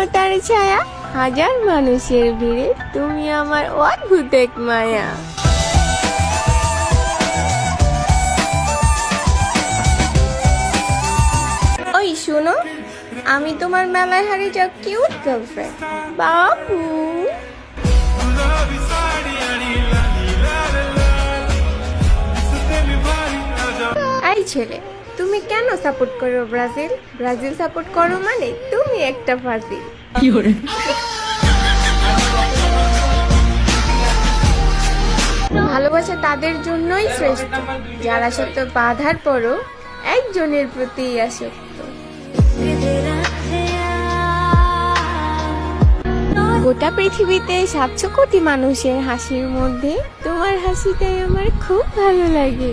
শূন্যতার ছায়া, হাজার মানুষের ভিড়ে তুমি আমার অদ্ভুত এক মায়া। ওই শোনো, আমি তোমার মেলায় হারিয়ে যাও কিউট গার্লফ্রেন্ড বাবু। এই ছেলে তুমি কেন সাপোর্ট করো ব্রাজিল? ব্রাজিল সাপোর্ট করো মানে তুমি একটা ফাজিল ভালোবাসা তাদের জন্যই শ্রেষ্ঠ। যারা সত্য বাধার পরও একজনের প্রতি আসক্ত। গোটা পৃথিবীতে সাতশো কোটি মানুষের হাসির মধ্যে তোমার হাসিটাই আমার খুব ভালো লাগে।